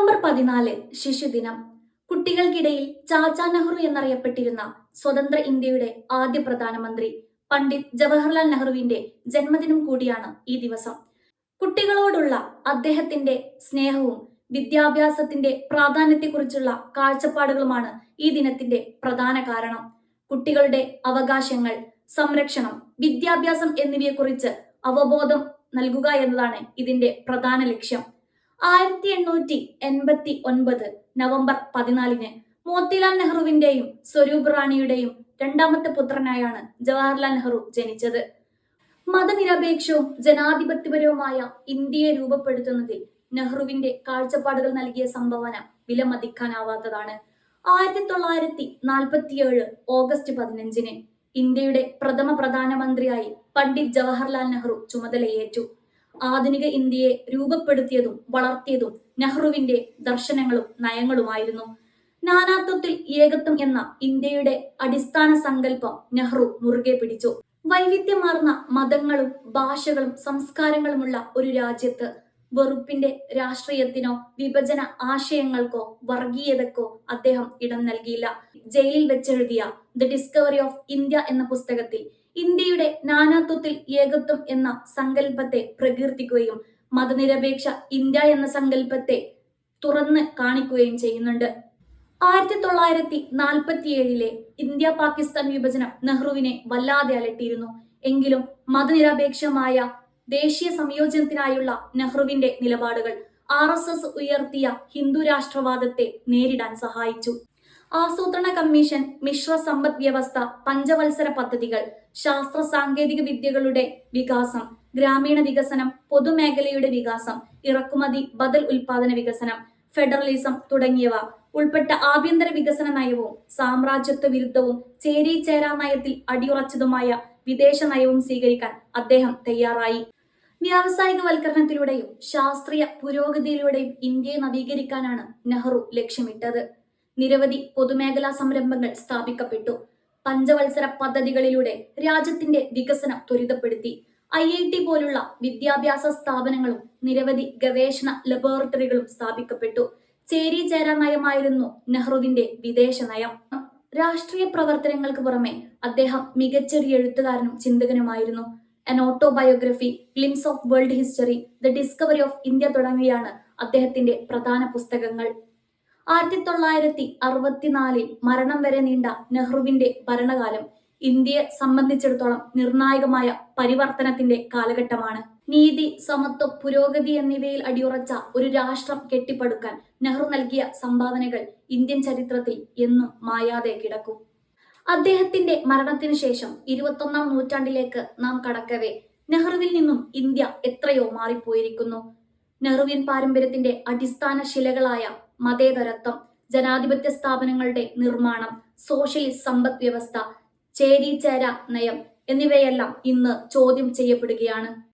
November പതിനാല് ശിശുദിനം. കുട്ടികൾക്കിടയിൽ ചാച്ചാ നെഹ്റു എന്നറിയപ്പെട്ടിരുന്ന സ്വതന്ത്ര ഇന്ത്യയുടെ ആദ്യ പ്രധാനമന്ത്രി പണ്ഡിറ്റ് ജവഹർലാൽ നെഹ്റുവിന്റെ ജന്മദിനം കൂടിയാണ് ഈ ദിവസം. കുട്ടികളോടുള്ള അദ്ദേഹത്തിന്റെ സ്നേഹവും വിദ്യാഭ്യാസത്തിന്റെ പ്രാധാന്യത്തെക്കുറിച്ചുള്ള കാഴ്ചപ്പാടുകളുമാണ് ഈ ദിനത്തിന്റെ പ്രധാന കാരണം. കുട്ടികളുടെ അവകാശങ്ങൾ സംരക്ഷണം വിദ്യാഭ്യാസം എന്നിവയെക്കുറിച്ച് അവബോധം നൽകുക എന്നതാണ് ഇതിന്റെ പ്രധാന ലക്ഷ്യം. ആയിരത്തി എണ്ണൂറ്റി എൺപത്തി ഒൻപത് നവംബർ പതിനാലിന് മോത്തിലാൽ നെഹ്റുവിന്റെയും സ്വരൂപ് റാണിയുടെയും രണ്ടാമത്തെ പുത്രനായാണ് ജവഹർലാൽ നെഹ്റു ജനിച്ചത്. മതനിരപേക്ഷവും ജനാധിപത്യപരവുമായ ഇന്ത്യയെ രൂപപ്പെടുത്തുന്നതിൽ നെഹ്റുവിന്റെ കാഴ്ചപ്പാടുകൾ നൽകിയ സംഭാവന വിലമതിക്കാനാവാത്തതാണ്. ആയിരത്തി തൊള്ളായിരത്തി നാൽപ്പത്തിയേഴ് ഓഗസ്റ്റ് പതിനഞ്ചിന് ഇന്ത്യയുടെ പ്രഥമ പ്രധാനമന്ത്രിയായി പണ്ഡിറ്റ് ജവഹർലാൽ നെഹ്റു ചുമതലയേറ്റു. ആധുനിക ഇന്ത്യയെ രൂപപ്പെടുത്തിയതും വളർത്തിയതും നെഹ്റുവിന്റെ ദർശനങ്ങളും നയങ്ങളുമായിരുന്നു. നാനാത്വത്തിൽ ഏകത്വം എന്ന ഇന്ത്യയുടെ അടിസ്ഥാന സങ്കല്പം നെഹ്റു മുറുകെ പിടിച്ചു. വൈവിധ്യമാർന്ന മതങ്ങളും ഭാഷകളും സംസ്കാരങ്ങളുമുള്ള ഒരു രാജ്യത്ത് വെറുപ്പിന്റെ രാഷ്ട്രീയത്തിനോ വിഭജന ആശയങ്ങൾക്കോ വർഗീയതക്കോ അദ്ദേഹം ഇടം നൽകിയില്ല. ജയിലിൽ വെച്ചെഴുതിയ ദ ഡിസ്കവറി ഓഫ് ഇന്ത്യ എന്ന പുസ്തകത്തിൽ ഇന്ത്യയുടെ നാനാത്വത്തിൽ ഏകത്വം എന്ന സങ്കല്പത്തെ പ്രകീർത്തിക്കുകയും മതനിരപേക്ഷ ഇന്ത്യ എന്ന സങ്കല്പത്തെ തുറന്ന് കാണിക്കുകയും ചെയ്യുന്നുണ്ട്. ആയിരത്തി തൊള്ളായിരത്തി നാൽപ്പത്തിയേഴിലെ ഇന്ത്യ പാകിസ്ഥാൻ വിഭജനം നെഹ്റുവിനെ വല്ലാതെ അലട്ടിയിരുന്നു. എങ്കിലും മതനിരപേക്ഷമായ ദേശീയ സംയോജനത്തിനായുള്ള നെഹ്റുവിന്റെ നിലപാടുകൾ ആർ എസ് എസ് ഉയർത്തിയ ഹിന്ദു രാഷ്ട്രവാദത്തെ നേരിടാൻ സഹായിച്ചു. ആസൂത്രണ കമ്മീഷൻ മിശ്ര സമ്പദ് വ്യവസ്ഥ പഞ്ചവത്സര പദ്ധതികൾ ശാസ്ത്ര സാങ്കേതിക വിദ്യകളുടെ വികാസം ഗ്രാമീണ വികസനം പൊതുമേഖലയുടെ വികാസം ഇറക്കുമതി ബദൽ ഉൽപാദന വികസനം ഫെഡറലിസം തുടങ്ങിയവ. ഉൾപ്പെട്ട ആഭ്യന്തര വികസന നയവും സാമ്രാജ്യത്വ വിരുദ്ധവും ചേരി ചേരാ നയത്തിൽ അടിയുറച്ചതുമായ വിദേശ നയവും സ്വീകരിക്കാൻ അദ്ദേഹം തയ്യാറായി. വ്യാവസായികവൽക്കരണത്തിലൂടെയും ശാസ്ത്രീയ പുരോഗതിയിലൂടെയും ഇന്ത്യയെ നവീകരിക്കാനാണ് നെഹ്റു ലക്ഷ്യമിട്ടത്. നിരവധി പൊതുമേഖലാ സംരംഭങ്ങൾ സ്ഥാപിക്കപ്പെട്ടു. പഞ്ചവത്സര പദ്ധതികളിലൂടെ രാജ്യത്തിന്റെ വികസനം ത്വരിതപ്പെടുത്തി. ഐ ഐ ടി പോലുള്ള വിദ്യാഭ്യാസ സ്ഥാപനങ്ങളും നിരവധി ഗവേഷണ ലബോറട്ടറികളും സ്ഥാപിക്കപ്പെട്ടു. ചേരി ചേരാ നയമായിരുന്നു നെഹ്റുവിന്റെ വിദേശ നയം. രാഷ്ട്രീയ പ്രവർത്തനങ്ങൾക്ക് പുറമെ അദ്ദേഹം മികച്ചൊരു എഴുത്തുകാരനും ചിന്തകനുമായിരുന്നു. An autobiography glimpses of world history the discovery of India തുടങ്ങിയാണ് അദ്ദേഹത്തിന്റെ പ്രധാന പുസ്തകങ്ങൾ. ആയിരത്തി തൊള്ളായിരത്തി അറുപത്തിനാലിൽ മരണം വരെ നീണ്ട നെഹ്റുവിന്റെ ഭരണകാലം ഇന്ത്യയെ സംബന്ധിച്ചിടത്തോളം നിർണായകമായ പരിവർത്തനത്തിന്റെ കാലഘട്ടമാണ്. നീതി സമത്വ പുരോഗതി എന്നിവയിൽ അടിയുറച്ച ഒരു രാഷ്ട്രം കെട്ടിപ്പടുക്കാൻ നെഹ്റു നൽകിയ സംഭാവനകൾ ഇന്ത്യൻ ചരിത്രത്തിൽ എന്നും മായാതെ കിടക്കും. അദ്ദേഹത്തിന്റെ മരണത്തിനു ശേഷം ഇരുപത്തൊന്നാം നൂറ്റാണ്ടിലേക്ക് നാം കടക്കവേ നെഹ്റുവിൽ നിന്നും ഇന്ത്യ എത്രയോ മാറിപ്പോയിരിക്കുന്നു. നെഹ്റുവിൻ പാരമ്പര്യത്തിന്റെ അടിസ്ഥാന ശിലകളായ മതേതരത്വം ജനാധിപത്യ സ്ഥാപനങ്ങളുടെ നിർമ്മാണം സോഷ്യലിസ്റ്റ് സമ്പദ് വ്യവസ്ഥ ചേരിചേര നയം എന്നിവയെല്ലാം ഇന്ന് ചോദ്യം ചെയ്യപ്പെടുകയാണ്.